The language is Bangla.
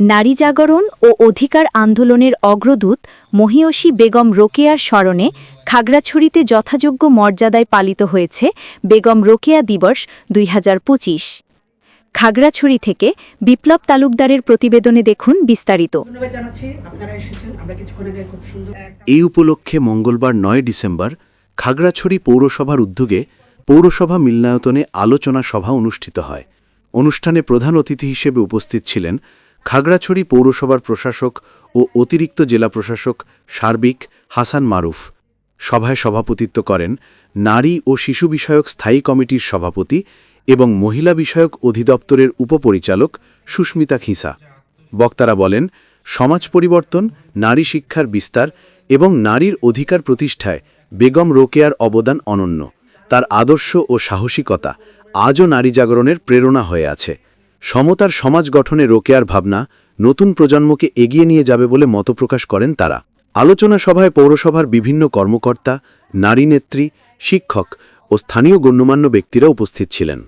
নারী জাগরণ ও অধিকার আন্দোলনের অগ্রদূত মহিয়সী বেগম রোকেয়ার স্মরণে খাগড়াছড়িতে যথাযোগ্য মর্যাদায় পালিত হয়েছে বেগম রোকেয়া দিবস দুই হাজার পঁচিশ। খাগড়াছড়ি থেকে বিপ্লব তালুকদারের প্রতিবেদনে দেখুন বিস্তারিত। এই উপলক্ষে মঙ্গলবার নয় ডিসেম্বর খাগড়াছড়ি পৌরসভার উদ্যোগে পৌরসভা মিলনায়তনে আলোচনা সভা অনুষ্ঠিত হয়। অনুষ্ঠানে প্রধান অতিথি হিসেবে উপস্থিত ছিলেন খাগড়াছড়ি পৌরসভার প্রশাসক ও অতিরিক্ত জেলা প্রশাসক সার্বিক হাসান মারুফ সভায় সভাপতিত্ব করেন নারী ও শিশু বিষয়ক স্থায়ী কমিটির সভাপতি এবং মহিলা বিষয়ক অধিদপ্তরের উপপরিচালক সুস্মিতা খিসা। বক্তারা বলেন, সমাজ পরিবর্তন, নারী শিক্ষার বিস্তার এবং নারীর অধিকার প্রতিষ্ঠায় বেগম রোকেয়ার অবদান অনন্য। তার আদর্শ ও সাহসিকতা আজও নারী জাগরণের প্রেরণা হয়ে আছে। সমতার সমাজ গঠনে রোকেয়ার ভাবনা নতুন প্রজন্মকে এগিয়ে নিয়ে যাবে বলে মতপ্রকাশ করেন তারা। আলোচনা সভায় পৌরসভার বিভিন্ন কর্মকর্তা, নারী নেত্রী, শিক্ষক ও স্থানীয় গণ্যমান্য ব্যক্তিরা উপস্থিত ছিলেন।